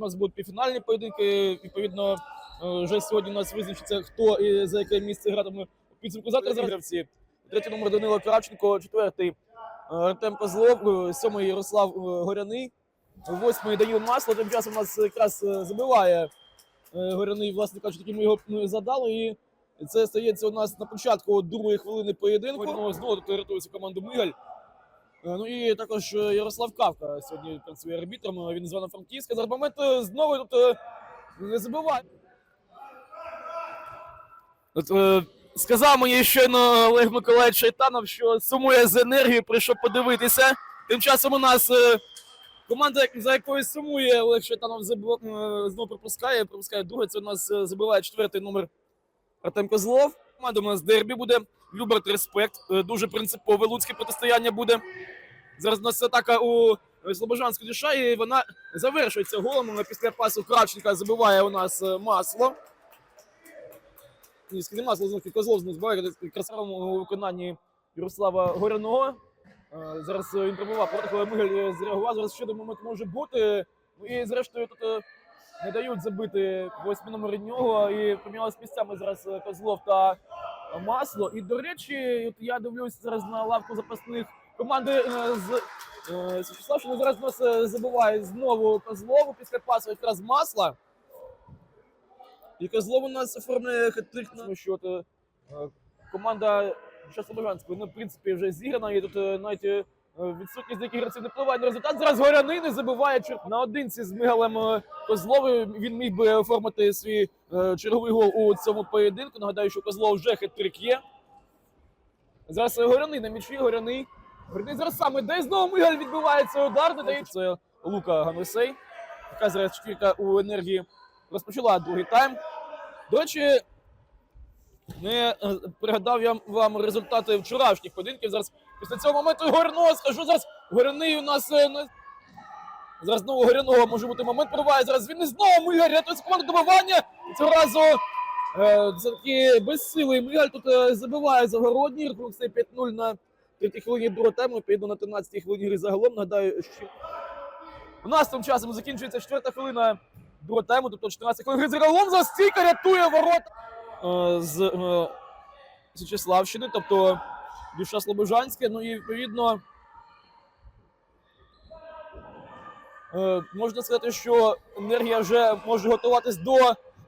у нас будуть півфінальні поєдинки. Відповідно, е, вже сьогодні у нас визначиться, хто і за яке місце гратиме у підсумку завтра гравці. Третій номер Данило Кравченко, четвертий е, Артем Козлов, е, сьомий Ярослав Горяний, восьмий Даніл Масло. Тим часом у нас якраз забиває Горяний, власне кажучи, таки ми його ну, задали. І це стається у нас на початку другої хвилини поєдинку. Знову тут рятується команду Мигаль. Е, Ну і також е, Ярослав Кавка сьогодні працює арбітром. Він з Івано-Франківська. Зараз момент е, знову тут е, не забиває. От, е, сказав мені щойно Олег Миколаївич Шайтанов, що сумує з енергією, прийшов подивитися. Тим часом у нас е, команда, за якою сумує Олег Шайтанов, е, знову пропускає. Пропускає друге. Це у нас е, забиває четвертий номер Артем Козлов. Команда у нас дербі буде. Люберт Респект. Е, Дуже принципове луцьке протистояння буде. Зараз у нас атака у е, Слобожанську душа, і вона завершується голом. Е, Після пасу Кравченка забиває у нас масло. Ні, скажімо, масло знову Козлов знову збиває красивому виконанні Ярослава Горяного. Зараз він пробував коли Мигель зреагував. Зараз ще до моменту може бути. Ну і зрештою тут не дають забити восьмий номер нього. І помінялися місцями зараз е, Козлов та масло. І до речі, от я дивлюсь зараз на лавку запасних команди е, з е, Зараз нас забиває знову Козлову після пасу якраз масла. І Козлов у нас оформляє хет-трик на. Е, Команда Часлобожанської, ну, в принципі, вже зіграна, і тут навіть відсутність деяких гравців не впливає на результат. Зараз Горяний не забиває чер- наодинці з Мигалем е, Козловим. Він міг би оформити свій е, черговий гол у цьому поєдинку. Нагадаю, що Козлов вже хет-трик є. Зараз е, Горяний на м'ячі, Горяний. Горяний зараз сам іде, і знову Мигаль відбивається удар, не дає. Це Лука Ганусей. Яка зараз четвірка у енергії розпочала другий тайм. До речі, не е, пригадав я вам результати вчорашніх поєдинків. Зараз після цього моменту Горяного скажу зараз. Горяний у нас е, на- зараз знову Горяного може бути момент. Пробиває зараз. Він і знову Мигаль рятується команду добивання. Цього разу е, таки без сили. Мигаль тут е, забиває загородній. Рахунок стає 5-0 на третій хвилині другого тайму. Піду на 13-й хвилині гри загалом. Нагадаю, що у нас тим часом закінчується четверта хвилина другого тайму, тобто 14 хвилин. гри загалом за стійка рятує ворота з е, Січеславщини, тобто душа Слобожанська. Ну і відповідно е, можна сказати, що енергія вже може готуватись до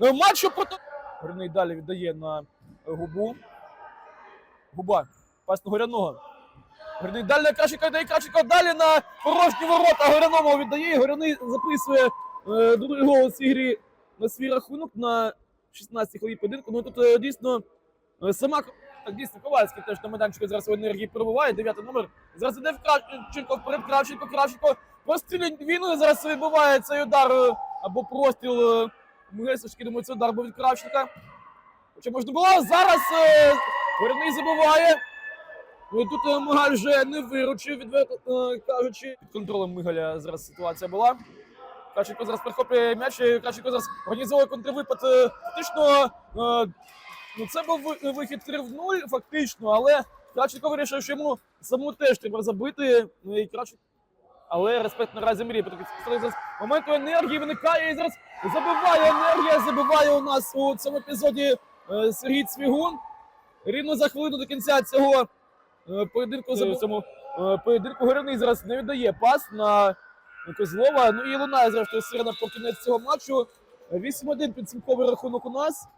е, матчу проти. Горяний далі віддає на губу. Губа. Пас на Горяного. Горяний далі на Кращика віддає Кращика далі на порожні ворота. Горяному віддає. Горяний записує е, другий гол у цій грі на свій рахунок на 16 хвилин поєдинку. Ну тут е, дійсно е, сама так дійсно Ковальський теж на майданчику зараз у енергії перебуває. Дев'ятий номер. Зараз іде в Кравченко вперед. Кравченко, Кравченко. Пострілює він зараз вибиває цей удар е, або простріл. Мгесовський, думаю, це удар був від Кравченка. Хоча можна було. Зараз Горяний забиває. Ну тут Мигаль вже не виручив, відверто кажучи. Під контролем Мигаля зараз ситуація була. Каченко зараз перехоплює м'яч, Каченко зараз організовує контрвипад. Е, Фактично, е, ну це був вихід 3 в 0, фактично, але Каченко вирішив, що йому самому теж треба забити. Ну, і Кравченко але респект наразі мріє. Зараз моменту енергії виникає і зараз забиває енергія, забиває у нас у цьому епізоді е, Сергій Цвігун. Рівно за хвилину до кінця цього поєдинку забив. цьому поєдинку Горяний зараз не віддає пас на Козлова. Ну і лунає зрештою сирена по кінець цього матчу. 8-1 підсумковий рахунок у нас.